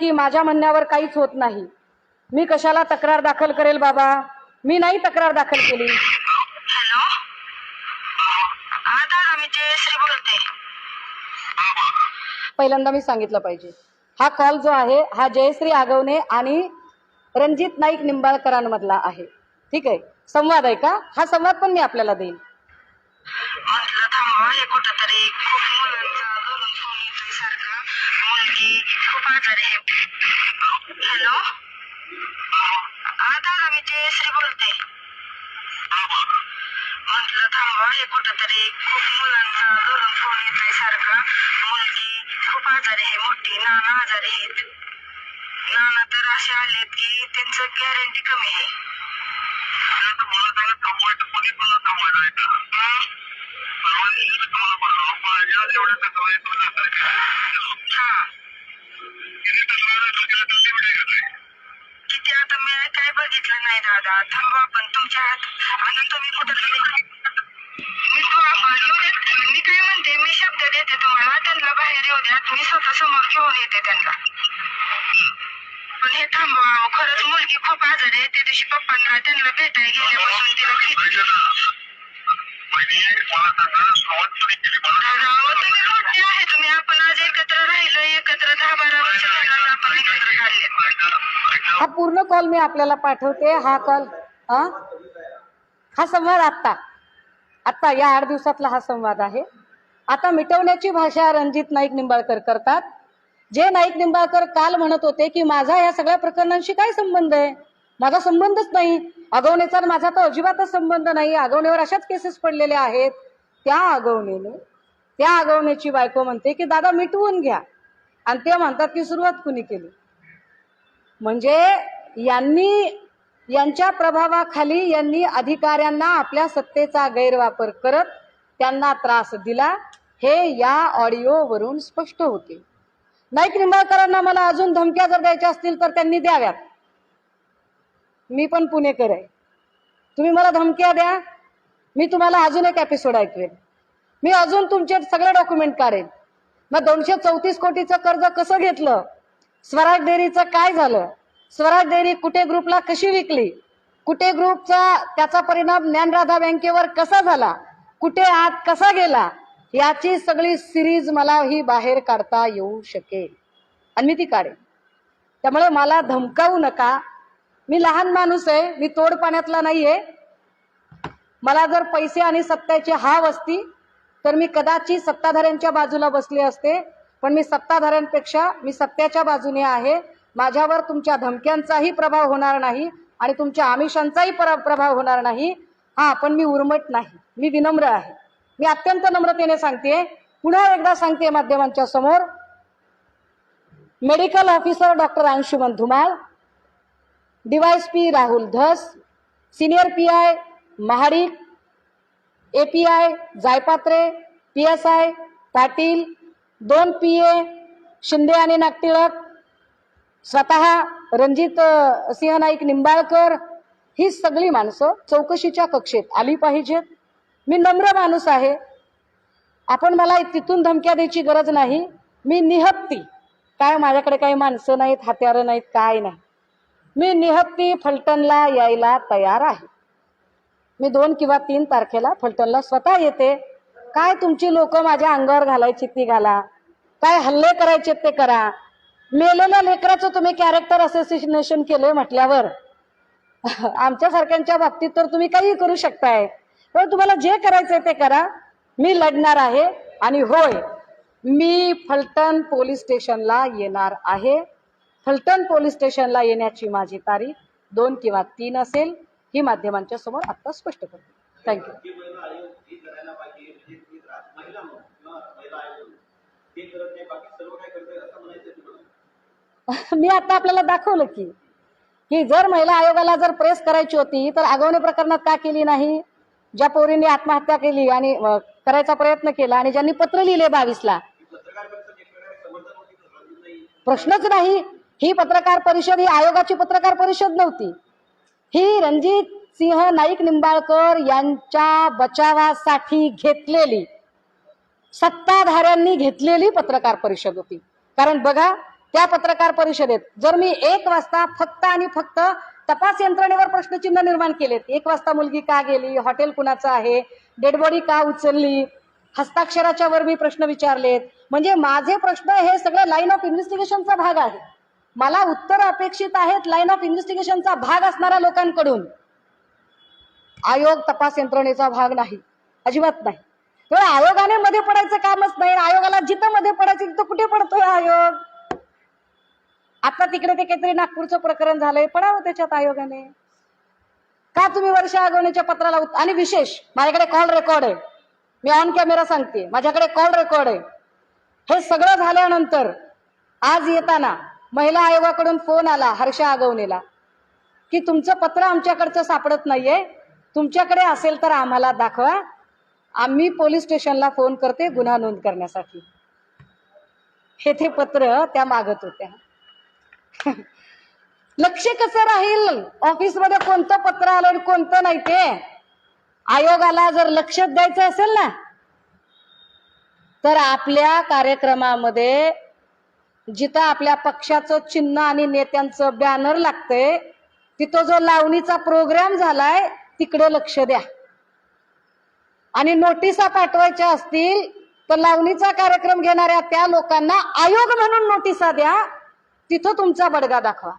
की माझ्या म्हणण्यावर काहीच होत नाही. मी कशाला तक्रार दाखल करेल बाबा? मी नाही तक्रार दाखल केली. हॅलो? दादा मी जयश्री बोलते. पहिल्यांदा मी सांगितलं पाहिजे. हा कॉल जो आहे हा जयश्री आगवणे आणि रणजित नाईक निंबाळकरांमधला आहे. ठीक आहे? संवाद आहे का? हा संवाद पण मी आपल्याला कुठंतरी हॅलो? हा दादा मी जयश्री बोलते. म्हटलं थांबा हे कुठंतरी खूप मुलांचा घरून फोन येतोय सारखा. मुलगी खूप आजारी आहे मोठी नाना आजारी आहेत. नाना तर असे आलेत की त्यांचं गॅरंटी कमी आहे. नाही दादा. थांबा पण तुमच्या हात. आता तुम्ही कुठं मी तू येऊ मी काय म्हणते? मी शब्द देते तुम्हाला. त्यांना बाहेर येऊ द्या. मी स्वतः समोर घेऊन येते त्यांना. पण हे थांबवा खरंच मुलगी खूप आजारी आहे. त्या दिवशी पप्पांना त्यांना भेटायला गेल्यापासून तिला दादा तुम्ही मोठे आहे तुम्ही आपण आज एकत्र राहिलो एकत्र दहा बारा वर्ष झालं आपण एकत्र काढले हा पूर्ण कॉल मी आपल्याला पाठवते. हा कॉल हा? हा संवाद आत्ता. आत्ता या आठ दिवसातला हा संवाद आहे. आता मिटवण्याची भाषा रणजित नाईक निंबाळकर करतात. जे नाईक निंबाळकर काल म्हणत होते की माझा या सगळ्या प्रकरणांशी काय संबंध आहे? माझा संबंधच नाही. आगवणेचा माझा तर अजिबातच संबंध नाही. आगवणेवर अशाच केसेस पडलेल्या आहेत. त्या आगवणेने त्या आगवण्याची बायको म्हणते की दादा मिटवून घ्या. आणि ते म्हणतात की सुरुवात कुणी केली? म्हणजे यांनी यांच्या प्रभावाखाली यांनी अधिकाऱ्यांना आपल्या सत्तेचा गैरवापर करत त्यांना त्रास दिला. हे या ऑडिओवरून स्पष्ट होते. नाईक निंबाळकरांना मला अजून धमक्या जर द्यायच्या असतील तर त्यांनी द्याव्यात. मी पण पुणेकर आहे. तुम्ही मला धमक्या द्या. मी तुम्हाला अजून एक एपिसोड ऐकवेन. मी अजून तुमचे सगळे डॉक्युमेंट काढेन. मग दोनशे चौतीस कोटीचं कर्ज कसं घेतलं? स्वराज डेअरीचं काय झालं? स्वराज डेअरी कुठे ग्रुपला कशी विकली? कुठे ग्रुपचा त्याचा परिणाम ज्ञानराधा बँकेवर कसा झाला? कुठे आत कसा गेला? याची सगळी सिरीज मला ही बाहेर काढता येऊ शकेल. आणि मी ती काढेन. त्यामुळे मला धमकावू नका. मी लहान माणूस आहे मी तोड पाण्यातला नाहीये. मला जर पैसे आणि सत्याची हाव असती तर मी कदाचित सत्ताधाऱ्यांच्या बाजूला बसले असते पण मी सत्ताधाऱ्यांपेक्षा मी सत्याच्या बाजूने आहे. माझ्यावर तुमच्या धमक्यांचाही प्रभाव होणार नाही आणि तुमच्या आमिषांचाही प्र- प्रभाव होणार नाही. हा पण मी उर्मट नाही. मी विनम्र आहे. मी अत्यंत नम्रतेने सांगते पुन्हा एकदा सांगते माध्यमांच्या समोर. Medical officer doctor Anshuman Dhumal P Rahul Dhas senior P I Mahadik A P I Jaipatre P S I Patil दोन पी ए शिंदे आणि नागटिळक स्वतः रणजित सिंह नाईक निंबाळकर ही सगळी माणसं चौकशीच्या कक्षेत आली पाहिजेत. मी नम्र माणूस आहे. आपण मला तिथून धमक्या द्यायची गरज नाही. मी निहत्ती. काय माझ्याकडे काही माणसं नाहीत हत्यारं नाहीत काय नाही. मी निहत्ती फलटणला यायला तयार आहे. मी दोन किंवा तीन तारखेला फलटणला स्वतः येते. काय तुमची लोक माझ्या अंगावर घालायची ती घाला? काय हल्ले करायचे ते करा. मेलेल्या लेकराचं तुम्ही कॅरेक्टर असोसिएशन केलंय म्हटल्यावर. आमच्यासारख्यांच्या बाबतीत तर तुम्ही काही करू शकताय. पण तुम्हाला जे करायचंय ते करा. मी लढणार आहे आणि होय मी फलटण पोलीस स्टेशनला येणार आहे. फलटण पोलीस स्टेशनला येण्याची माझी तारीख दोन किंवा तीन असेल. ही माध्यमांच्या समोर आत्ता स्पष्ट करतो. थँक्यू मी आता आपल्याला दाखवलं की की जर महिला आयोगाला जर प्रेस करायची होती तर आगवणी प्रकरणात का केली नाही? ज्या पोरींनी आत्महत्या केली आणि करायचा प्रयत्न केला आणि ज्यांनी पत्र लिहिले बावीसला प्रश्नच नाही. ही पत्रकार परिषद ही आयोगाची पत्रकार परिषद नव्हती. ही रणजित सिंह नाईक निंबाळकर यांच्या बचावासाठी घेतलेली सत्ताधाऱ्यांनी घेतलेली पत्रकार परिषद होती. कारण बघा त्या पत्रकार परिषदेत जर मी एक वाजता फक्त आणि फक्त तपास यंत्रणेवर प्रश्नचिन्ह निर्माण केलेत. एक वाजता मुलगी का गेली? हॉटेल कुणाचं आहे? डेडबॉडी का उचलली? हस्ताक्षराच्या वर मी प्रश्न विचारलेत. म्हणजे माझे प्रश्न हे सगळं लाईन ऑफ इन्व्हेस्टिगेशनचा भाग आहे. मला उत्तर अपेक्षित आहेत लाईन ऑफ इन्व्हेस्टिगेशनचा भाग असणाऱ्या लोकांकडून. आयोग तपास यंत्रणेचा भाग नाही. अजिबात नाही. तेव्हा आयोगाने मध्ये पडायचं कामच नाही. आयोगाला जिथं मध्ये पडायचं तिथं कुठे पडतोय आयोग? आता तिकडे ते काहीतरी नागपूरचं प्रकरण झालंय. पडावं त्याच्यात आयोगाने. का तुम्ही वर्ष आगवण्याच्या पत्राला उत- आणि विशेष माझ्याकडे कॉल रेकॉर्ड आहे. मी ऑन कॅमेरा सांगते. माझ्याकडे कॉल रेकॉर्ड आहे. हे सगळं झाल्यानंतर आज येताना महिला आयोगाकडून फोन आला हर्षा आगवणीला की तुमचं पत्र आमच्याकडचं सापडत नाहीये तुमच्याकडे असेल तर आम्हाला दाखवा. आम्ही पोलीस स्टेशनला फोन करते गुन्हा नोंद करण्यासाठी. हे ते पत्र त्या मागत होत्या. लक्ष कसं राहील? ऑफिसमध्ये कोणतं पत्र आलं आणि कोणतं नाही ते? आयोगाला जर लक्ष द्यायचं असेल ना तर आपल्या कार्यक्रमामध्ये जिथं आपल्या पक्षाचं चिन्ह आणि नेत्यांचं बॅनर लागतंय तिथं जो लावणीचा प्रोग्राम झालाय तिकडे लक्ष द्या. आणि नोटिसा पाठवायच्या असतील तर लावणीचा कार्यक्रम घेणाऱ्या त्या लोकांना आयोग म्हणून नोटिसा द्या तिथं तुमचा बडगा दाखवा.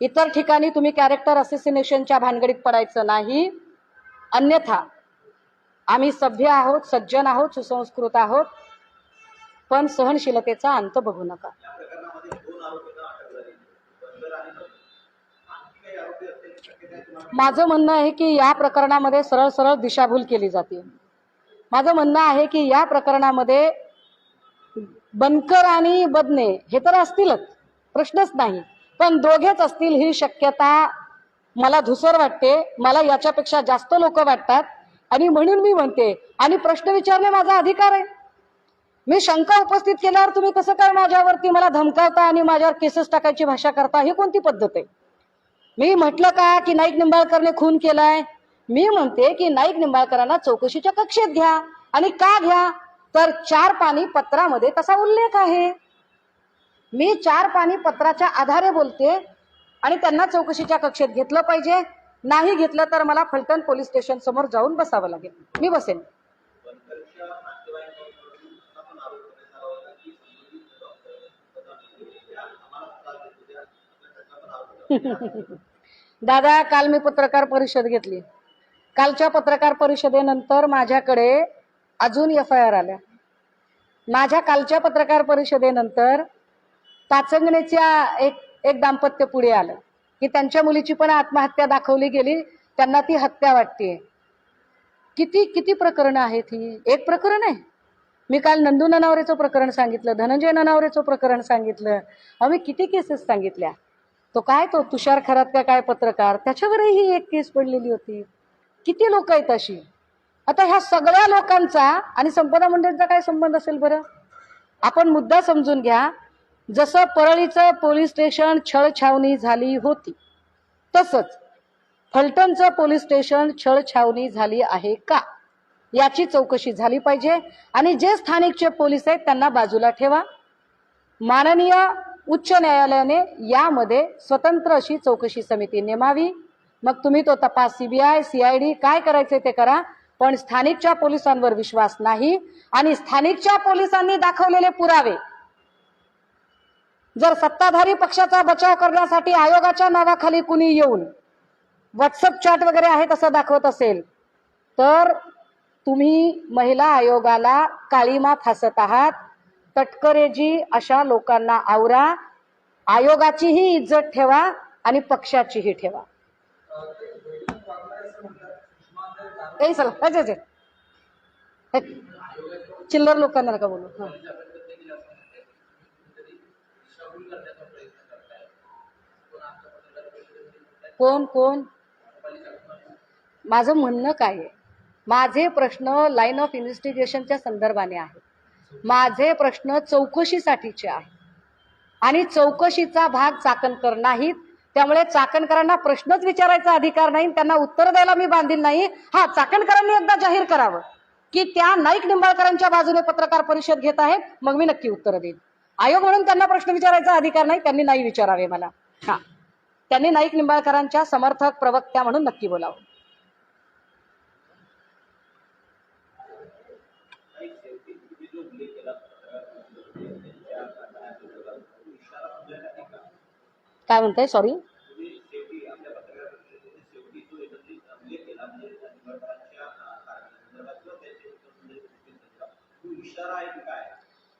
इतर ठिकाणी तुम्ही कॅरेक्टर असोसिएशनच्या भानगडीत पडायचं नाही. अन्यथा आम्ही सभ्य आहोत सज्जन आहोत सुसंस्कृत आहोत. पण सहनशीलतेचा अंत बघू नका. माझं म्हणणं आहे की या प्रकरणामध्ये सरळ सरळ दिशाभूल केली जाते. माझं म्हणणं आहे की या प्रकरणामध्ये बनकर आणि बदने हे तर असतीलच प्रश्नच नाही. पण दोघेच असतील ही शक्यता मला धुसर वाटते मला याच्यापेक्षा जास्त लोक वाटतात. आणि म्हणून मी म्हणते आणि प्रश्न विचारणे माझा अधिकार आहे. मी शंका उपस्थित केल्यावर तुम्ही कसं काय माझ्यावरती मला धमकावता आणि माझ्यावर केसेस टाकायची भाषा करता? ही कोणती पद्धत आहे? मी म्हटलं का की नाईक निंबाळकरने खून केलाय? मी म्हणते की नाईक निंबाळकरांना चौकशीच्या कक्षेत घ्या आणि का घ्या? तर चार पाणी पत्रामध्ये तसा उल्लेख आहे. मी चार पाणी पत्राच्या आधारे बोलते आणि त्यांना चौकशीच्या कक्षेत घेतलं पाहिजे. नाही घेतलं तर मला फलटण पोलीस स्टेशन समोर जाऊन बसावं लागेल. मी बसेन. दादा काल मी पत्रकार परिषद घेतली. कालच्या पत्रकार परिषदेनंतर माझ्याकडे अजून एफ आय आर आल्या. माझ्या कालच्या पत्रकार परिषदेनंतर पाचंगणेच्या एक एक दाम्पत्य पुढे आलं की त्यांच्या मुलीची पण आत्महत्या दाखवली गेली त्यांना ती हत्या वाटते किती किती प्रकरणं आहेत ही? एक प्रकरण आहे. मी काल नंदू ननावरेचं प्रकरण सांगितलं धनंजय ननावरेचं प्रकरण सांगितलं. आम्ही किती केसेस सांगितल्या. तो काय तो तुषार खरात का काय पत्रकार? त्याच्यावरही एक केस पडलेली होती. किती लोक आहेत अशी? आता ह्या सगळ्या लोकांचा आणि संपदा मंडळीचा काय संबंध असेल बरं? आपण मुद्दा समजून घ्या. जसं परळीचं पोलीस स्टेशन छळछावणी झाली होती तसंच फलटणचं पोलीस स्टेशन छळछावणी झाली आहे का? याची चौकशी झाली पाहिजे. आणि जे स्थानिकचे पोलीस आहेत त्यांना बाजूला ठेवा. माननीय उच्च न्यायालयाने यामध्ये स्वतंत्र अशी चौकशी समिती नेमावी. मग तुम्ही तो तपास सीबीआय सीआयडी काय करायचे ते करा. पण स्थानिकच्या पोलिसांवर विश्वास नाही आणि स्थानिकच्या पोलिसांनी दाखवलेले पुरावे. जर सत्ताधारी पक्षाचा बचाव करण्यासाठी आयोगाच्या नावाखाली कुणी येऊन व्हॉट्सअप चॅट वगैरे आहे तसं दाखवत असेल तर तुम्ही महिला आयोगाला काळीमा फासत आहात. तटकरेजी अशा लोकांना आवरा आयोगाचीही इज्जत ठेवा आणि पक्षाचीही ठेवा. ए चला अच्छा, चिल्लर लोकांना नका बोलू. कोण कोण? माझं म्हणणं काय आहे? माझे प्रश्न लाईन ऑफ इन्व्हेस्टिगेशनच्या संदर्भाने आहे माझे प्रश्न चौकशीसाठीचे आहे आणि चौकशीचा भाग चाकणकर नाहीत. त्यामुळे चाकणकरांना प्रश्नच विचारायचा अधिकार नाही त्यांना उत्तर द्यायला मी बांधील नाही. हा चाकणकरांनी एकदा जाहीर करावं की त्या नाईक निंबाळकरांच्या बाजूने पत्रकार परिषद घेत आहेत. मग मी नक्की उत्तर देईन. आयोग म्हणून त्यांना प्रश्न विचारायचा अधिकार नाही. त्यांनी नाही विचारावे मला. हा. त्यांनी नाईक निंबाळकरांच्या समर्थक प्रवक्त्या म्हणून नक्की बोलावं. काय म्हणताय? सॉरी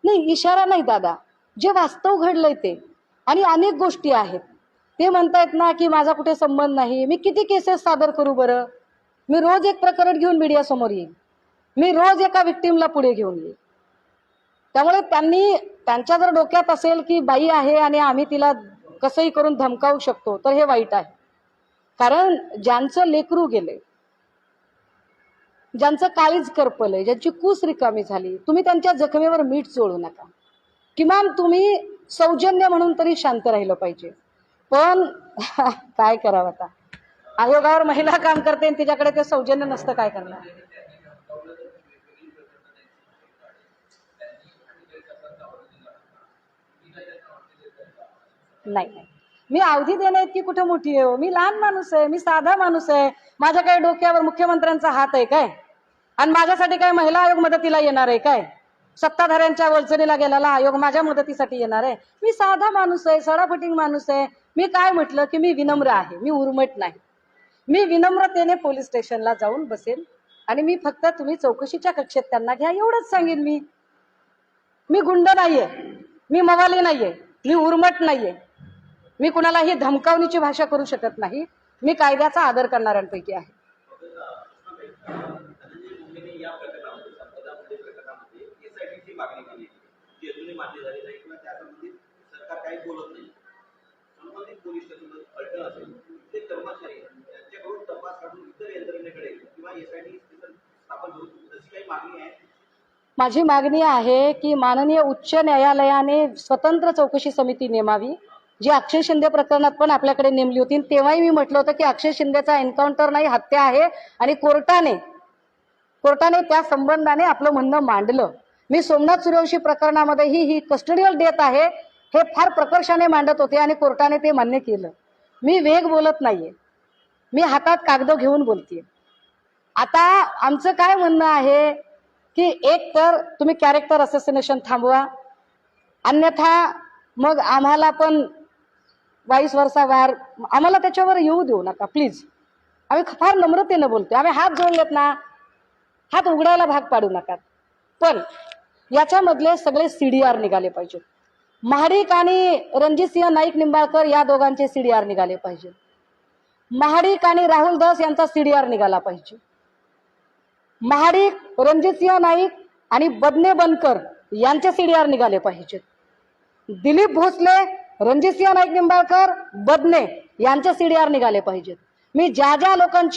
नाही इशारा नाही दादा. जे वास्तव घडलंय ते. आणि अनेक गोष्टी आहेत. ते म्हणतायत ना की माझा कुठे संबंध नाही. मी किती केसेस सादर करू बरं? मी रोज एक प्रकरण घेऊन मीडियासमोर येईन. मी रोज एका विक्टीमला पुढे घेऊन येईन. त्यामुळे त्यांनी त्यांच्या जर डोक्यात असेल की बाई आहे आणि आम्ही तिला कसंही करून धमकावू शकतो तर हे वाईट आहे. कारण ज्यांचं लेकरू गेले ज्यांचं काळीज करपलंय ज्यांची कूस रिकामी झाली तुम्ही त्यांच्या जखमेवर मीठ चोळू नका. किमान तुम्ही सौजन्य म्हणून तरी शांत राहिलं पाहिजे. पण काय करावं आता? आयोगावर महिला काम करते आणि तिच्याकडे ते सौजन्य नसतं काय करणार? नाही नाही. मी अवधी देणे इतकी कुठे मोठी आहे हो? मी लहान माणूस आहे मी साधा माणूस आहे. माझ्या काही डोक्यावर मुख्यमंत्र्यांचा हात आहे काय? आणि माझ्यासाठी काय महिला आयोग मदतीला येणार आहे काय? सत्ताधाऱ्यांच्या वळचणीला गेलेला आयोग माझ्या मदतीसाठी येणार आहे? मी साधा माणूस आहे सडाफटिंग माणूस आहे. मी काय म्हटलं की मी विनम्र आहे मी उर्मट नाही. मी विनम्रतेने पोलीस स्टेशनला जाऊन बसेन आणि मी फक्त तुम्ही चौकशीच्या कक्षेत त्यांना घ्या एवढंच सांगेन मी. मी गुंड नाहीये मी मवाली नाहीये मी उर्मट नाहीये. मी कुणालाही धमकावणीची भाषा करू शकत नाही. मी कायद्याचा आदर करणाऱ्यांपैकी आहे. माझी मागणी आहे की माननीय उच्च न्यायालयाने स्वतंत्र चौकशी समिती नेमावी. जी अक्षय शिंदे प्रकरणात पण आपल्याकडे नेमली होती. तेव्हाही मी म्हटलं होतं की अक्षय शिंदेचा एन्काउंटर नाही हत्या आहे आणि कोर्टाने कोर्टाने त्या संबंधाने आपलं म्हणणं मांडलं. मी सोमनाथ सूर्यवंशी प्रकरणामध्येही ही कस्टडियल डेथ आहे हे फार प्रकर्षाने मांडत होते आणि कोर्टाने ते मान्य केलं. मी वेग बोलत नाहीये. मी हातात कागद घेऊन बोलतेय. आता आमचं काय म्हणणं आहे की एक तर तुम्ही कॅरेक्टर असोसिनेशन थांबवा. अन्यथा मग आम्हाला पण वाईस वर्षा वार आम्हाला त्याच्यावर येऊ देऊ नका प्लीज आम्ही फार नम्रतेनं बोलतो आम्ही हात जोडलेत ना हात उघडायला भाग पाडू नका. पण याच्यामधले सगळे सीडीआर निघाले पाहिजेत. महाडिक आणि रणजित सिंह नाईक निंबाळकर या दोघांचे सीडीआर निघाले पाहिजे महाडिक आणि राहुल दास यांचा सीडीआर निघाला पाहिजे. महाडिक रणजित सिंह नाईक आणि बदने बनकर यांचे सीडीआर निघाले पाहिजेत. दिलीप भोसले रणजितसिंह नाईक निंबाळकर बदने यांचे सीडीआर निघाले पाहिजेत. मी ज्या ज्या लोकांची